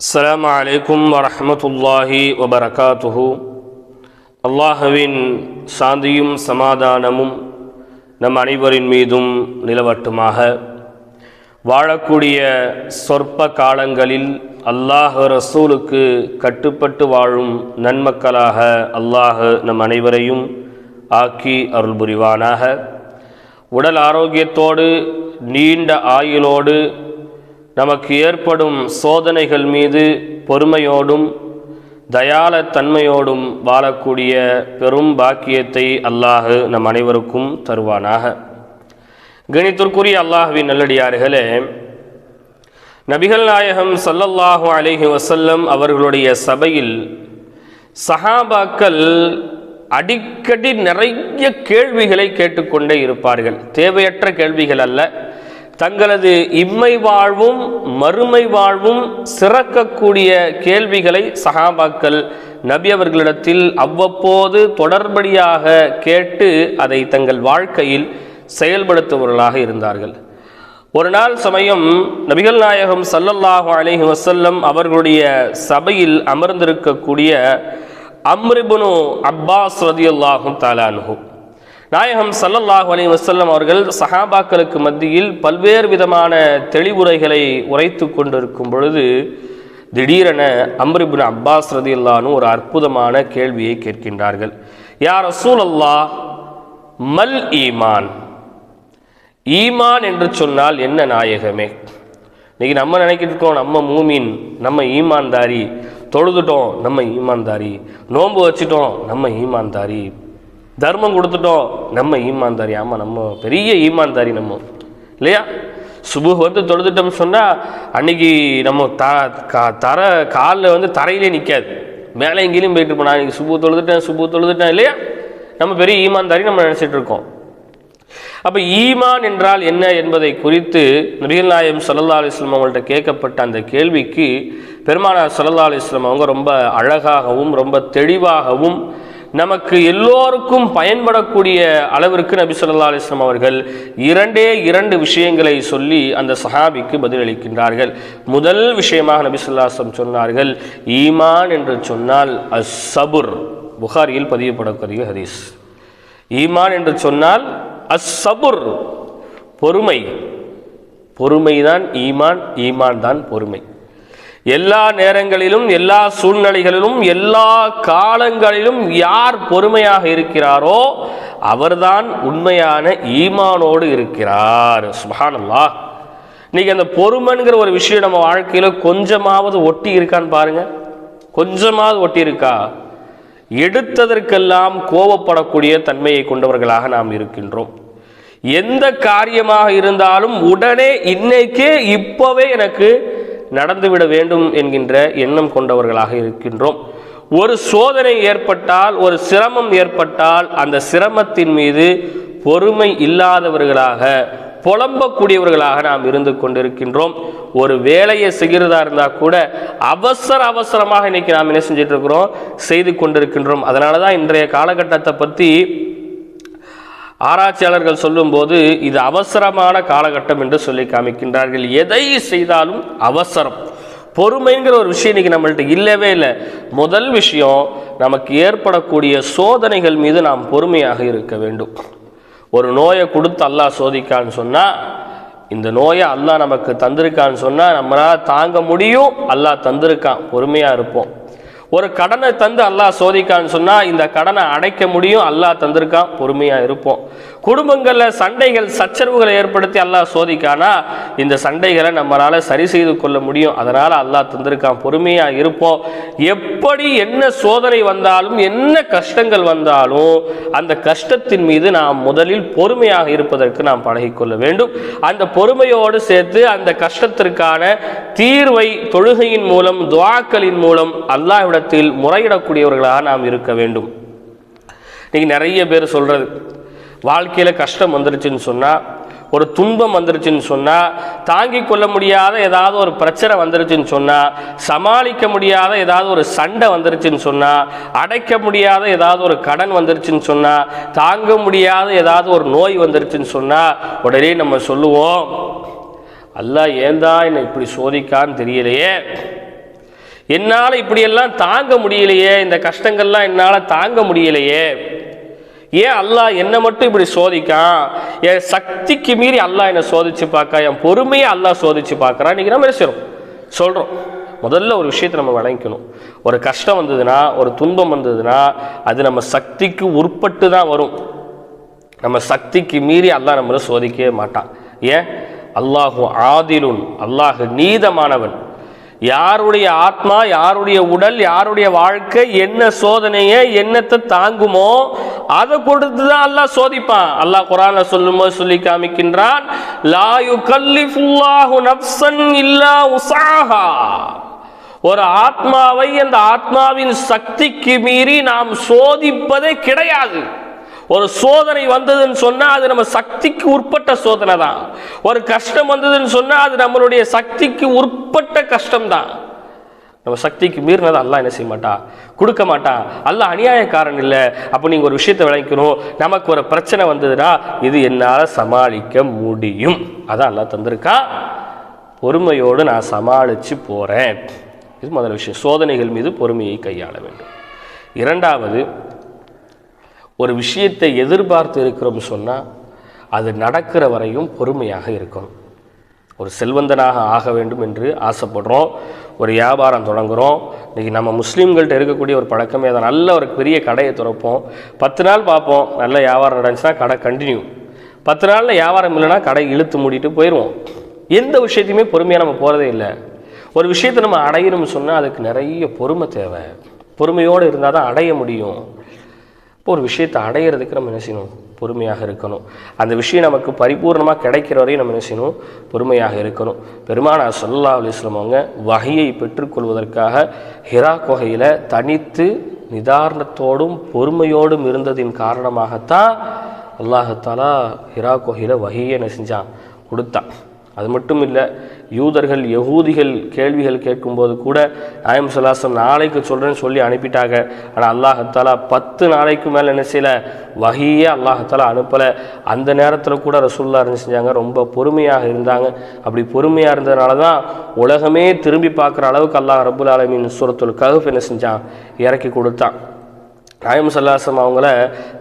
அஸ்லாம் அலைக்கும் வரமத்துல்லாஹி வபரகாத்துஹு. அல்லாஹுவின் சாந்தியும் சமாதானமும் நம் அனைவரின் மீதும் நிலவட்டுமாக. வாழக்கூடிய சொற்ப காலங்களில் அல்லாஹ் ரசூலுக்கு கட்டுப்பட்டு வாழும் நன்மக்களாக அல்லாஹ் நம் அனைவரையும் ஆக்கி அருள் புரிவானாக உடல் ஆரோக்கியத்தோடு நீண்ட ஆயுளோடு நமக்கு ஏற்படும் சோதனைகள் மீது பொறுமையோடும் தயால தன்மையோடும் வாழக்கூடிய பெரும் பாக்கியத்தை அல்லாஹ் நம் அனைவருக்கும் தருவானாக. கணித்திற்குரிய அல்லாஹுவின் நல்லடியார்களே நபிகள் நாயகம் சல்லல்லாஹு அலிஹி வசல்லம் அவர்களுடைய சபையில் சஹாபாக்கள் அடிக்கடி நிறைய கேள்விகளை கேட்டுக்கொண்டே இருப்பார்கள். தேவையற்ற கேள்விகள் அல்ல. தங்களது இம்மை வாழ்வும் மறுமை வாழ்வும் சிறக்கக்கூடிய கேள்விகளை சகாபாக்கள் நபி அவர்களிடத்தில் அவ்வப்போது தொடர்படியாக கேட்டு அதை தங்கள் வாழ்க்கையில் செயல்படுத்துபவர்களாக இருந்தார்கள். ஒரு நாள் சமயம் நபிகள் நாயகம் சல்லல்லாஹு அலஹி வசல்லம் அவர்களுடைய சபையில் அமர்ந்திருக்கக்கூடிய அம்ரிபுனு அப்பாஸ் ரதியுல்லாஹும் தாலானுகும் நாயகம் சல்லல்லாஹ் அலி வசல்லம் அவர்கள் சஹாபாக்களுக்கு மத்தியில் பல்வேறு விதமான தெளிவுரைகளை உரைத்து கொண்டிருக்கும் பொழுது திடீரென அம்ரிபின் அப்பாஸ் ரதியுல்லானு ஒரு அற்புதமான கேள்வியை கேட்கின்றார்கள். யார் ரசூல் அல்லா மல் ஈமான்? ஈமான் என்று சொன்னால் என்ன நாயகமே? இன்னைக்கு நம்ம நினைக்கிட்டு இருக்கோம் நம்ம மூமின் நம்ம ஈமான்தாரி. தொழுதுட்டோம் நம்ம ஈமான்தாரி. நோன்பு வச்சுட்டோம் நம்ம ஈமான்தாரி. தர்மம் கொடுத்துட்டோம். நம்ம ஈமான்தாரி. ஆமாம் நம்ம பெரிய ஈமான்தாரி நம்ம. இல்லையா? சுபு வந்து தொழுதுட்டோம்னு சொன்னால் அன்னைக்கு நம்ம த கா- தர காலில் வந்து தரையிலே நிற்காது மேலே எங்கேயும் போயிட்டு இருப்போம். நான் இன்னைக்கு சுபு தொழுதுட்டேன் சுபு தொழுதுட்டேன் இல்லையா? நம்ம பெரிய ஈமான்தாரி நம்ம நினச்சிட்டு இருக்கோம். அப்போ ஈமான் என்றால் என்ன என்பதை குறித்து நபிகள் நாயம் சல்லா அலிஸ்லாம் அவங்கள்ட்ட கேட்கப்பட்ட அந்த கேள்விக்கு பெருமானார் சல்லா அலிஸ்லாம் அவங்க ரொம்ப அழகாகவும் ரொம்ப தெளிவாகவும் நமக்கு எல்லோருக்கும் பயன்படக்கூடிய அளவிற்கு நபி சொல்லா அலிஸ்லாம் அவர்கள் இரண்டே இரண்டு விஷயங்களை சொல்லி அந்த சஹாபிக்கு பதிலளிக்கின்றார்கள். முதல் விஷயமாக நபி ஸல்லல்லாஹு சொன்னார்கள் ஈமான் என்று சொன்னால் அஸ்ஸபுர் புகாரியில் பதியப்படக்கூடிய ஹதீஸ். ஈமான் என்று சொன்னால் அஸ்ஸபுர் பொறுமை. பொறுமைதான் ஈமான் ஈமான் தான் பொறுமை. எல்லா நேரங்களிலும் எல்லா சூழ்நிலைகளிலும் எல்லா காலங்களிலும் யார் பொறுமையாக இருக்கிறாரோ அவர்தான் உண்மையான ஈமானோடு இருக்கிறார். சுபானல்லா இன்னைக்கு அந்த பொறுமைங்கிற ஒரு விஷயம் நம்ம வாழ்க்கையில் கொஞ்சமாவது ஒட்டி இருக்கான்னு பாருங்க. கொஞ்சமாவது ஒட்டி இருக்கா? எடுத்ததற்கெல்லாம் கோபப்படக்கூடிய தன்மையை கொண்டவர்களாக நாம் இருக்கின்றோம். எந்த காரியமாக இருந்தாலும் உடனே இன்னைக்கே இப்போவே எனக்கு நடந்துவிட வேண்டும் என்கின்ற எண்ணம் கொண்டவர்களாக இருக்கின்றோம். ஒரு சோதனை ஏற்பட்டால் ஒரு சிரமம் ஏற்பட்டால் அந்த சிரமத்தின் மீது பொறுமை இல்லாதவர்களாக புலம்பக்கூடியவர்களாக நாம் இருந்து கொண்டிருக்கின்றோம். ஒரு வேலையை செய்கிறதா இருந்தால் கூட அவசர அவசரமாக இன்னைக்கு நாம் என்ன செஞ்சிட்ருக்கிறோம் செய்து கொண்டிருக்கின்றோம். அதனால தான் இன்றைய காலகட்டத்தை பற்றி ஆராய்ச்சியாளர்கள் சொல்லும்போது இது அவசரமான காலகட்டம் என்று சொல்லி காமிக்கின்றார்கள். எதை செய்தாலும் அவசரம். பொறுமைங்கிற ஒரு விஷயம் இன்னைக்கு நம்மள்ட்ட இல்லவே இல்லை. முதல் விஷயம் நமக்கு ஏற்படக்கூடிய சோதனைகள் மீது நாம் பொறுமையாக இருக்க வேண்டும். ஒரு நோயை கொடுத்து அல்லாஹ் சோதிக்கான்னு சொன்னால் இந்த நோயை அல்லாஹ் நமக்கு தந்திருக்கான்னு சொன்னால் நம்மளால் தாங்க முடியும். அல்லாஹ் தந்திருக்கான். பொறுமையாக இருப்போம். ஒரு கடனை தந்து அல்லாஹ் சோதிக்கான்னு சொன்னால் இந்த கடனை அடைக்க முடியும் அல்லாஹ் தந்திருக்கான் பொறுமையாக இருப்போம். குடும்பங்களில் சண்டைகள் சச்சரவுகளை ஏற்படுத்தி அல்லாஹ் சோதிக்கானா? இந்த சண்டைகளை நம்மளால் சரி செய்து கொள்ள முடியும். அதனால் அல்லாஹ் தந்திருக்கான். பொறுமையாக இருப்போம். எப்படி என்ன சோதனை வந்தாலும் என்ன கஷ்டங்கள் வந்தாலும் அந்த கஷ்டத்தின் மீது நாம் முதலில் பொறுமையாக இருப்பதற்கு நாம் பழகிக்கொள்ள வேண்டும். அந்த பொறுமையோடு சேர்த்து அந்த கஷ்டத்திற்கான தீர்வை தொழுகையின் மூலம் துவாக்களின் மூலம் அல்லாஹ்விடத்தில் முறையிடக்கூடியவர்களாக நாம் இருக்க வேண்டும். இன்னைக்கு நிறைய பேர் சொல்றது வாழ்க்கையில் கஷ்டம் வந்துருச்சுன்னு சொன்னால் ஒரு துன்பம் வந்துருச்சுன்னு சொன்னால் தாங்கிக் கொள்ள முடியாத ஏதாவது ஒரு பிரச்சனை வந்துருச்சுன்னு சொன்னால் சமாளிக்க முடியாத ஏதாவது ஒரு சண்டை வந்துருச்சுன்னு சொன்னால் அடைக்க முடியாத ஏதாவது ஒரு கடன் வந்துருச்சுன்னு சொன்னால் தாங்க முடியாத ஏதாவது ஒரு நோய் வந்துருச்சுன்னு சொன்னால் உடனே நம்ம சொல்லுவோம் அல்லா ஏந்தா என்னை இப்படி சோதிக்கான்னு தெரியலையே? என்னால் இப்படியெல்லாம் தாங்க முடியலையே இந்த கஷ்டங்கள்லாம் என்னால் தாங்க முடியலையே? ஏன் அல்லாஹ் என்னை மட்டும் இப்படி சோதிக்கான்? என் சக்திக்கு மீறி அல்லாஹ் என்னை சோதிச்சு பார்க்கா? என் பொறுமையை அல்லாஹ் சோதிச்சு பார்க்கறான் இன்றைக்கி நம்ம என்ன சொல்கிறோம் முதல்ல ஒரு விஷயத்தை நம்ம வணங்கிக்கணும் ஒரு கஷ்டம் வந்ததுன்னா ஒரு துன்பம் வந்ததுன்னா அது நம்ம சக்திக்கு உட்பட்டு தான் வரும். நம்ம சக்திக்கு மீறி அல்லாஹ் நம்மளை சோதிக்கவே மாட்டான். ஏன்? அல்லாஹு ஆதிலுன் அல்லாஹு நீதமானவன். யாருடைய ஆத்மா யாருடைய உடல் யாருடைய வாழ்க்கை என்ன சோதனையை என்னத்தை தாங்குமோ அதை கொடுத்துதான் அல்லாஹ் சோதிப்பான். அல்லாஹ் குரான சொல்லும் போது சொல்லி காமிக்கின்றான் லா யுகல்லிஃபுல்லாஹு நஃப்ஸன் இல்லா உசாஹா ஒரு ஆத்மாவை அந்த ஆத்மாவின் சக்திக்கு மீறி நாம் சோதிப்பதே கிடையாது. ஒரு சோதனை வந்ததுன்னு சொன்னால் அது நம்ம சக்திக்கு உட்பட்ட சோதனை தான். ஒரு கஷ்டம் வந்ததுன்னு சொன்னால் அது நம்மளுடைய சக்திக்கு உட்பட்ட கஷ்டம் தான் நம்ம சக்திக்கு மீறினதை அல்லாஹ் என்ன செய்ய மாட்டா? கொடுக்க மாட்டான் அல்ல அநியாயக்காரன் இல்லை. அப்போ நீங்கள் ஒரு விஷயத்தை விளங்கிக்கணும். நமக்கு ஒரு பிரச்சனை வந்ததுன்னா இது என்னால் சமாளிக்க முடியும். அதான் அல்லாஹ் தந்திருக்கா? பொறுமையோடு நான் சமாளித்து போகிறேன் இது முதல் விஷயம். சோதனைகள் மீது பொறுமையை கையாள வேண்டும். இரண்டாவது ஒரு விஷயத்தை எதிர்பார்த்து இருக்கிறோம் சொன்னால் அது நடக்கிற வரையும் பொறுமையாக இருக்கும். ஒரு செல்வந்தனாக ஆக வேண்டும் என்று ஆசைப்படுறோம். ஒரு வியாபாரம் தொடங்குகிறோம் இன்றைக்கி நம்ம முஸ்லீம்கள்ட்ட இருக்கக்கூடிய ஒரு பழக்கமே அதை நல்ல ஒரு பெரிய கடையை திறப்போம். பத்து நாள் பார்ப்போம். நல்ல வியாபாரம் நடந்துச்சுன்னா கடை கண்டினியூ பத்து நாளில் வியாபாரம் இல்லைன்னா கடை இழுத்து மூடிட்டு போயிடுவோம் எந்த விஷயத்தையுமே பொறுமையாக நம்ம போகிறதே இல்லை. ஒரு விஷயத்தை நம்ம அடையணும்னு சொன்னால் அதுக்கு நிறைய பொறுமை தேவை. பொறுமையோடு இருந்தால் தான் அடைய முடியும். இப்போ ஒரு விஷயத்தை அடையிறதுக்கு நம்ம என்ன செய்யணும்? பொறுமையாக இருக்கணும். அந்த விஷயம் நமக்கு பரிபூர்ணமாக கிடைக்கிற வரையும் நம்ம என்ன செய்யணும்? பொறுமையாக இருக்கணும். பெருமானார் சொல்லா அலிஸ்லாம் அவங்க வகையை பெற்றுக்கொள்வதற்காக ஹிரா கொகையில் தனித்து நிதாரணத்தோடும் பொறுமையோடும் இருந்ததின் காரணமாகத்தான் அல்லாஹத்தாலா ஹிரா கொகையில் வகையை என்ன செஞ்சான்? கொடுத்தான். அது மட்டும் இல்லை யூதர்கள் யகூதிகள் கேள்விகள் கேட்கும்போது கூட நாயம் சலாசம் நாளைக்கு சொல்கிறேன்னு சொல்லி அனுப்பிட்டாங்க. ஆனால் அல்லாஹத்தாலா பத்து நாளைக்கு மேலே என்ன செய்யல? வகையே அல்லாஹத்தாலா அனுப்பலை. அந்த நேரத்தில் கூட ரசூல்லா இருந்து செஞ்சாங்க? ரொம்ப பொறுமையாக இருந்தாங்க. அப்படி பொறுமையாக இருந்ததுனால தான் உலகமே திரும்பி பார்க்குற அளவுக்கு அல்லாஹ் ரபுல் ஆலமின் சுரத்துல் கஹஃப் என்ன செஞ்சான்? இறக்கி கொடுத்தான். நாயம் சல்லாசம் அவங்கள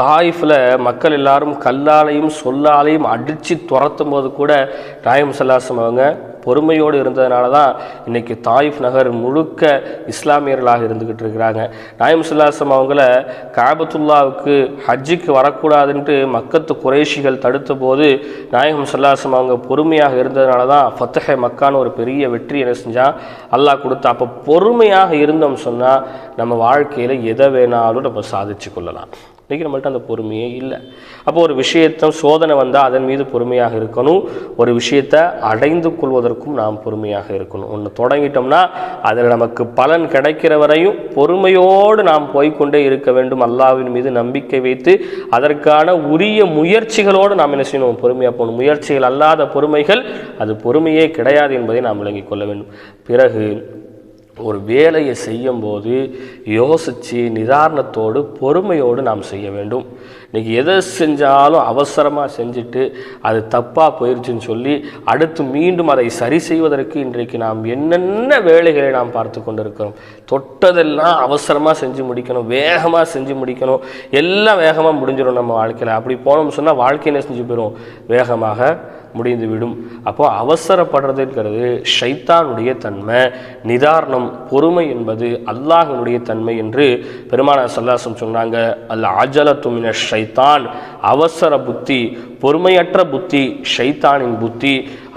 தாயிஃபில் மக்கள் எல்லாரும் கல்லாலையும் சொல்லாலையும் அடித்து துரத்தும் போது கூட நாயம் சல்லாசம் அவங்க பொறுமையோடு இருந்ததுனால தான் இன்றைக்கி தாயிஃப் நகர் முழுக்க இஸ்லாமியர்களாக இருந்துக்கிட்டு இருக்கிறாங்க. நாயம் சல்லாசம் அவங்கள காபத்துல்லாவுக்கு ஹஜ்ஜிக்கு வரக்கூடாதுன்ட்டு மக்கத்து குறைஷிகள் தடுத்த போது நாயகம் சுல்லாசம் அவங்க பொறுமையாக இருந்ததுனால தான் ஃபத்தஹே மக்கான்னு ஒரு பெரிய வெற்றி என்ன செஞ்சால் அல்லாஹ் கொடுத்தா. அப்போ பொறுமையாக இருந்தோம் சொன்னால் நம்ம வாழ்க்கையில் எதை வேணாலும் நம்ம சாதிச்சு கொள்ளலாம். இன்றைக்கி நம்மள்ட்ட அந்த பொறுமையே இல்லை. அப்போ ஒரு விஷயத்தை சோதனை வந்தால் அதன் மீது பொறுமையாக இருக்கணும். ஒரு விஷயத்தை அடைந்து கொள்வதற்கும் நாம் பொறுமையாக இருக்கணும். ஒன்று தொடங்கிட்டோம்னா அதில் நமக்கு பலன் கிடைக்கிற வரையும் பொறுமையோடு நாம் போய்க்கொண்டே இருக்க வேண்டும். அல்லாவின் மீது நம்பிக்கை வைத்து அதற்கான உரிய முயற்சிகளோடு நாம் என்ன செய்யணும்? பொறுமையாக போகணும். முயற்சிகள் அல்லாத பொறுமைகள் அது பொறுமையே கிடையாது என்பதை நாம் விளங்கிக் கொள்ள வேண்டும். பிறகு ஒரு வேலையை செய்யும்போது யோசித்து நிதாரணத்தோடு பொறுமையோடு நாம் செய்ய வேண்டும். இன்றைக்கி எதை செஞ்சாலும் அவசரமாக செஞ்சுட்டு அது தப்பாக போயிடுச்சுன்னு சொல்லி அடுத்து மீண்டும் அதை சரி செய்வதற்கு இன்றைக்கு நாம் என்னென்ன வேலைகளை நாம் பார்த்து கொண்டிருக்கிறோம். தொட்டதெல்லாம் அவசரமாக செஞ்சு முடிக்கணும் வேகமாக செஞ்சு முடிக்கணும். எல்லாம் வேகமாக முடிஞ்சிடும் நம்ம வாழ்க்கையில். அப்படி போனோம்னு சொன்னால் வாழ்க்கை செஞ்சு போயிடும் வேகமாக முடிந்து விடும் அப்போ அவசரப்படுறதுங்கிறது ஷைத்தானுடைய தன்மை. நிதாரணம் பொறுமை என்பது அல்லாஹனுடைய தன்மை என்று பெருமான சல்லாசம் சொன்னாங்க. அல்ல அஜலத்துமின ஷைத்தான். அவசர புத்தி பொறுமையற்ற புத்தி ஷைத்தானின் புத்தி.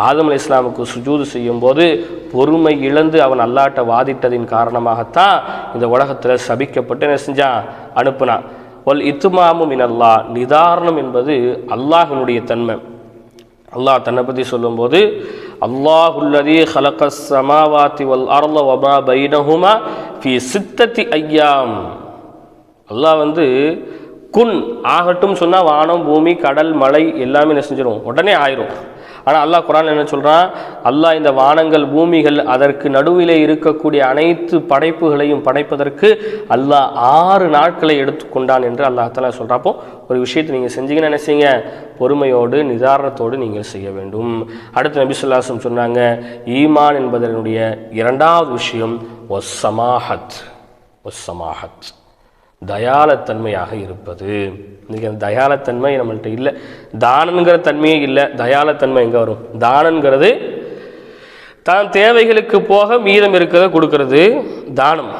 ஆதம் அலி இஸ்லாமுக்கு சுஜூது செய்யும்போது பொறுமை இழந்து அவன் அல்லாட்ட வாதிட்டதின் காரணமாகத்தான் இந்த உலகத்தில் சபிக்கப்பட்டு என்ன செஞ்சான்? அனுப்புனான். ஒல் இத்துமாமும் இனல்லா நிதாரணம் என்பது அல்லாஹினுடைய தன்மை. அல்லாஹ் தன்னை பற்றி சொல்லும்போது அல்லாஹுல்லதி ஹலக சமாவாத்தி வல் அர்ல வமா பைனஹுமா ஃபி சித்தத்தி ஐயாம். அல்லாஹ் வந்து குன் ஆகட்டும் சொன்னால் வானம் பூமி கடல் மலை எல்லாமே என்ன செஞ்சிடும் உடனே ஆயிரும். ஆனால் அல்லாஹ் குரான் என்ன சொல்கிறான் அல்லாஹ் இந்த வானங்கள் பூமிகள் அதற்கு நடுவிலே இருக்கக்கூடிய அனைத்து படைப்புகளையும் படைப்பதற்கு அல்லாஹ் ஆறு நாட்களை எடுத்துக்கொண்டான் என்று அல்லாஹால சொல்கிறப்போ ஒரு விஷயத்தை நீங்கள் செஞ்சீங்கன்னு நினைச்சீங்க. பொறுமையோடு நிதாரணத்தோடு நீங்கள் செய்ய வேண்டும். அடுத்து நபி சொல்லாசம் சொன்னாங்க ஈமான் என்பதனுடைய இரண்டாவது விஷயம் ஒஸ்ஸமாஹத் ஒஸ்ஸமாஹத் தயாலத்தன்மையாக இருப்பது. இன்றைக்கி அந்த தயாலத்தன்மை நம்மள்கிட்ட இல்லை. தானங்கிற தன்மையே இல்லை. தயாலத்தன்மை எங்கே வரும்? தானங்கிறது தான் தேவைகளுக்கு போக மீதம் இருக்கிறத கொடுக்கறது. தானம்.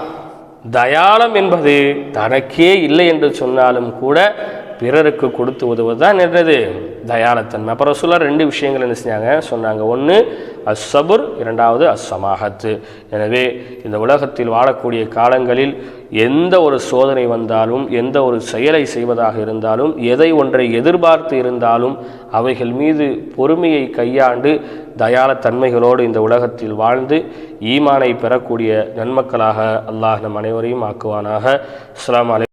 தயாளம் என்பது தனக்கே இல்லை என்று சொன்னாலும் கூட பிறருக்கு கொடுத்து உதவுவது தான் என்னது தயாளத்தன்மை. அப்புறம் சொல்ல ரெண்டு விஷயங்கள் என்ன செஞ்சாங்க? சொன்னாங்க. ஒன்று அஸ்ஸபுர் இரண்டாவது அஸ்ஸமாகத்து எனவே இந்த உலகத்தில் வாழக்கூடிய காலங்களில் எந்த ஒரு சோதனை வந்தாலும் எந்த ஒரு செயலை செய்வதாக இருந்தாலும் எதை ஒன்றை எதிர்பார்த்து இருந்தாலும் அவைகள் மீது பொறுமையை கையாண்டு தயால தன்மைகளோடு இந்த உலகத்தில் வாழ்ந்து ஈமானை பெறக்கூடிய நன்மக்களாக அல்லாஹ் நம் அனைவரையும் ஆக்குவானாக. அஸ்லாம் அலை